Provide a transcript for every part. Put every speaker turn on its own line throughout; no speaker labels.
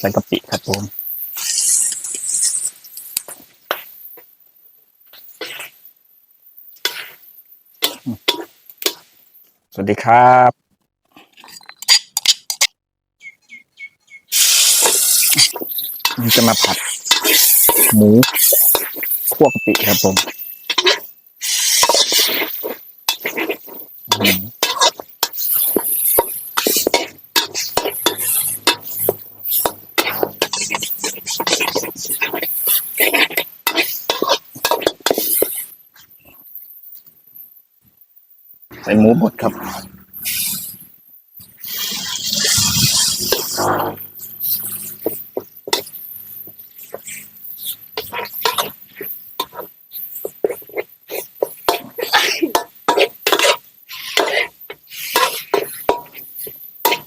ใส่กะปิครับผมสวัสดีครับจะมาผัด หมูคั่วกะปิครับผมอืม ใส่หมูบดครับ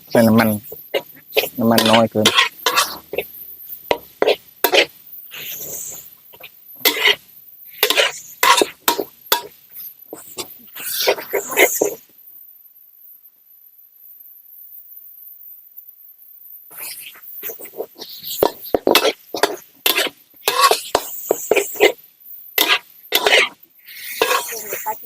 ใส่น้ำมัน น้ำมันน้อยเกิน นี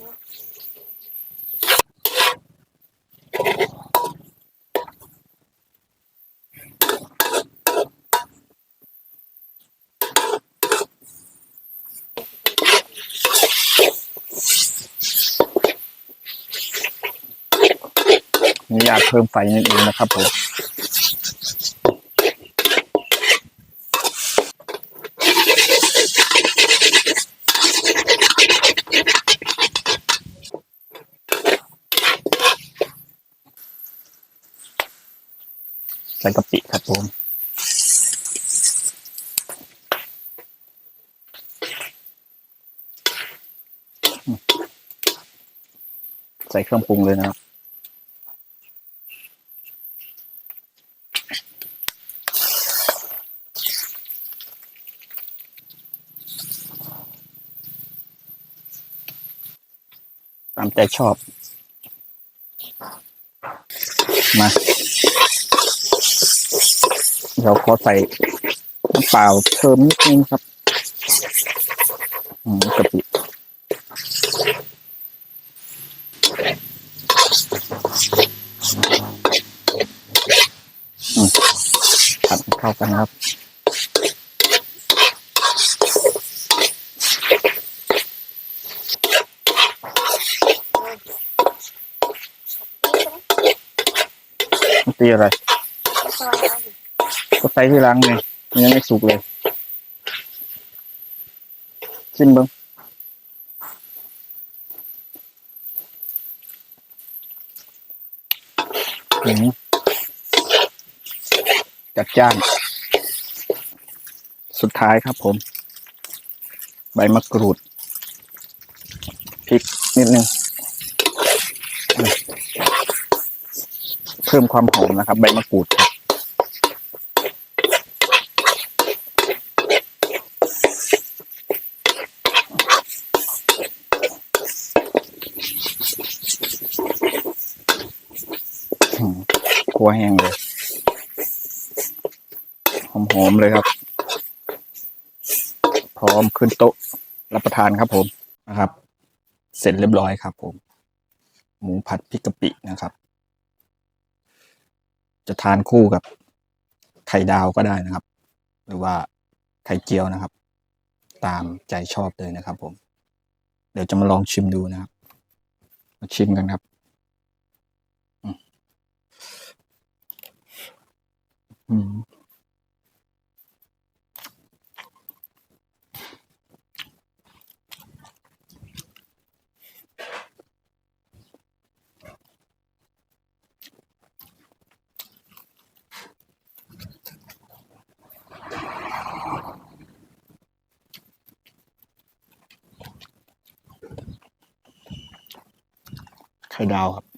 ่อยากเพิ่มไฟนิดนึงนะครับผม ใส่กะปิครับผมใส่เครื่องปรุงเลยนะครับตามใจชอบ มา เดี๋ยวขอใส่น้ำเปล่าเพิ่มนิดนึงครับอืมกะปิอืมผัดเข้ากันครับตีอะไร ก็ใส่ที่ล้างไงมันยังไม่สุกเลยชิมเบิ้งจัดจ้าน สุดท้ายครับผม ใบมะกรูดพริกนิดนึง เพิ่มความหอมนะครับ ใบมะกรูดครับ อืม ครัวแห้งเลยหอมๆเลยครับ พร้อมขึ้นโต๊ะรับประทานครับผมนะครับ เสร็จเรียบร้อยครับ ผม หมูผัดพริกกะปินะครับ จะทานคู่กับไข่ดาวก็ได้นะครับ หรือว่าไข่เจียวนะครับ ตามใจชอบเลยนะครับ ผม เดี๋ยวจะมาลองชิมดูนะครับ มาชิมกันครับ อืม ไข่ดาวครับ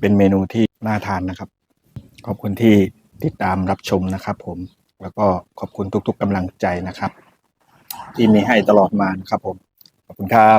เป็นเมนูที่น่าทานนะครับ ขอบคุณที่ติดตามรับชมนะครับ ผมแล้วก็ขอบคุณทุก ๆกำลังใจนะครับ ที่มีให้ตลอดมานะครับผมขอบคุณครับ